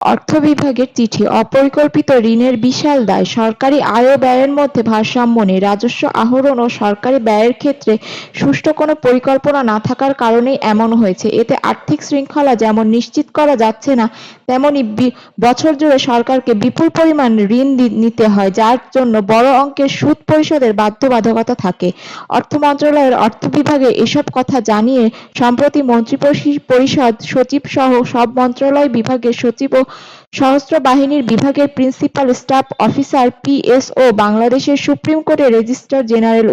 অর্থ বিভাগের চিঠি, অপরিকল্পিত ঋণের বিশাল দায়, সরকারি আয় ও ব্যয়ের মধ্যে ভারসাম্য নেই। রাজস্ব আহরণ ও সরকারি ব্যয়ের ক্ষেত্রে সুষ্ঠু কোনো পরিকল্পনা না থাকার কারণেই এমন হয়েছে। এতে আর্থিক শৃঙ্খলা যেমন নিশ্চিত করা যাচ্ছে না, তেমনি বছর জুড়ে সরকারকে বিপুল পরিমাণ ঋণ নিতে হয়, যার জন্য বড় অঙ্কের সুদ পরিশোধের বাধ্যবাধকতা থাকে। অর্থ মন্ত্রণালয়ের অর্থ বিভাগে এসব কথা জানিয়ে সম্প্রতি মন্ত্রিপরিষদ সচিব সহ সব মন্ত্রণালয় বিভাগের সচিব ও সশস্ত্র বাহিনীর বিভাগের প্রিন্সিপাল, স্টাফ অফিসার পিএসও বাংলাদেশের সুপ্রিম কোর্টের রেজিস্ট্রার জেনারেল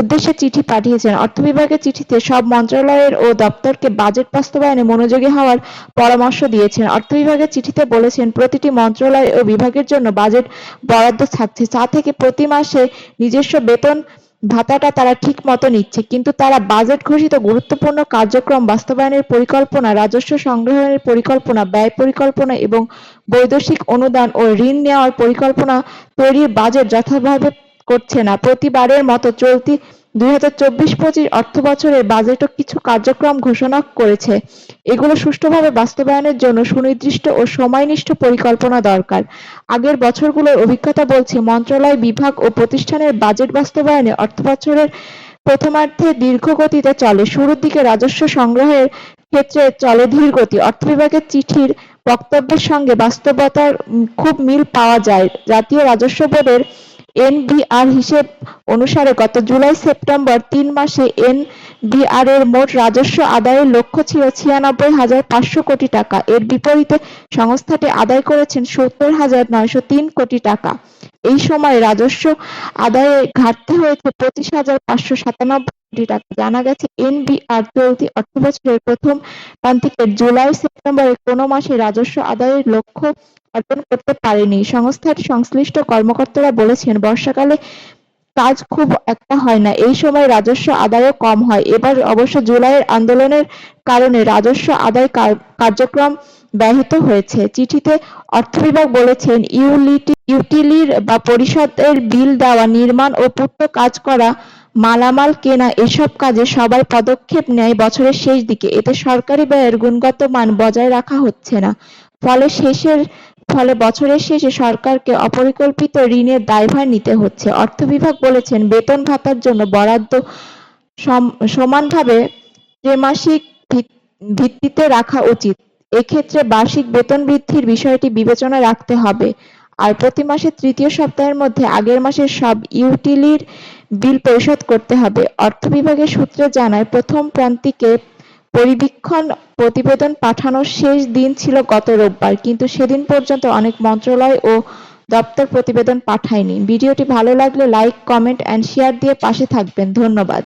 উদ্দেশ্যে চিঠি পাঠিয়েছেন। অর্থ বিভাগের চিঠিতে সব মন্ত্রণালয়ের ও দপ্তরকে বাজেট বাস্তবায়নে মনোযোগী হওয়ার পরামর্শ দিয়েছেন। অর্থ বিভাগের চিঠিতে বলেছেন, প্রতিটি মন্ত্রণালয় ও বিভাগের জন্য বাজেট বরাদ্দ থাকছে। যা থেকে প্রতি মাসে নিজস্ব বেতন ভাতাটা তারা ঠিক মতো নিচ্ছে। কিন্তু তারা বাজেট ঘোষিত গুরুত্বপূর্ণ কার্যক্রম বাস্তবায়নের পরিকল্পনা, রাজস্ব সংগ্রহের পরিকল্পনা, ব্যয় পরিকল্পনা এবং বৈদেশিক অনুদান ও ঋণ নেওয়ার পরিকল্পনা তৈরির বাজেট যথাভাবে করছে না। প্রতিবারের মতো চলতি দুই হাজার চব্বিশ পঁচিশ অর্থবছরের বাজেটও কিছু কার্যক্রম ঘোষণা করেছে। এগুলো সুষ্ঠুভাবে বাস্তবায়নের জন্য সুনির্দিষ্ট ও সময়নিষ্ঠ পরিকল্পনা দরকার। আগের বছরগুলোর অভিজ্ঞতা বলছে, মন্ত্রণালয়, বিভাগ ও প্রতিষ্ঠানের বাজেট বাস্তবায়নে অর্থবছরের প্রথমার্ধে দীর্ঘ গতিতে চলে। শুরুর দিকে রাজস্ব সংগ্রহের ক্ষেত্রে চলে ধীর গতি অর্থ বিভাগের চিঠির বক্তব্যের সঙ্গে বাস্তবতার খুব মিল পাওয়া যায়। জাতীয় রাজস্ব বোর্ডের এনবিআর হিসেব অনুসারে গত জুলাই সেপ্টেম্বর তিন মাসে এনবিআর এর মোট রাজস্ব আদায়ের লক্ষ্য ছিল ছিয়ানব্বই হাজার পাঁচশো কোটি টাকা। এর বিপরীতে সংস্থাটি আদায় করেছেন সত্তর হাজার নয়শো তিন কোটি টাকা। এই সময় রাজস্ব আদায়ে ঘাটতি হয়েছে পঁচিশ হাজার পাঁচশো সাতানব্বই কোটি টাকা। জানা গেছে, এনবিআর চলতি অর্থবছরের প্রথম প্রান্তিকের জুলাই সেপ্টেম্বরে কোনো মাসে রাজস্ব আদায়ের লক্ষ্য অর্জন করতে পারেনি। সংস্থার সংশ্লিষ্ট কর্মকর্তারা বলেছেন, বর্ষাকালে কাজ খুব একটা হয় না। এই সময় রাজস্ব আদায়ও কম হয়। এবার অবশ্য জুলাইয়ের আন্দোলনের কারণে রাজস্ব আদায় কার্যক্রম ব্যাহত হয়েছে। চিঠিতে অর্থ বিভাগ বলেছেন, ইউলিটি, ইউটিলির বা পরিষদের বিল দেওয়া, নির্মাণ ও পূর্ত কাজ করা, মালামাল কেনা, এসব কাজে সবাই পদক্ষেপ নেয় বছরের শেষ দিকে। এতে সরকারি ব্যয়ের গুণগত মান বজায় রাখা হচ্ছে না। ফলে শেষের ফলে বছরের শেষে সরকারকে অপরিকল্পিত ঋণের দায়ভার নিতে হচ্ছে। অর্থ বিভাগ বলেছেন, বেতন ভাতার জন্য বরাদ্দ সমানভাবে ত্রৈমাসিক ভিত্তিতে রাখা উচিত। এক্ষেত্রে বার্ষিক বেতন বৃদ্ধির বিষয়টি বিবেচনা রাখতে হবে। আর প্রতি মাসের তৃতীয় সপ্তাহের মধ্যে আগের মাসের সব ইউটিলির বিল পরিশোধ করতে হবে। অর্থ বিভাগের সূত্রে জানায়, প্রথম প্রান্তিকে পরিবীক্ষণ, প্রতিবেদন পাঠানোর শেষ দিন ছিল গত রোববার, কিন্তু সেদিন পর্যন্ত অনেক মন্ত্রণালয় ও দপ্তর প্রতিবেদন পাঠায়নি। ভিডিওটি ভালো লাগলে লাইক, কমেন্ট এন্ড শেয়ার দিয়ে পাশে থাকবেন। ধন্যবাদ।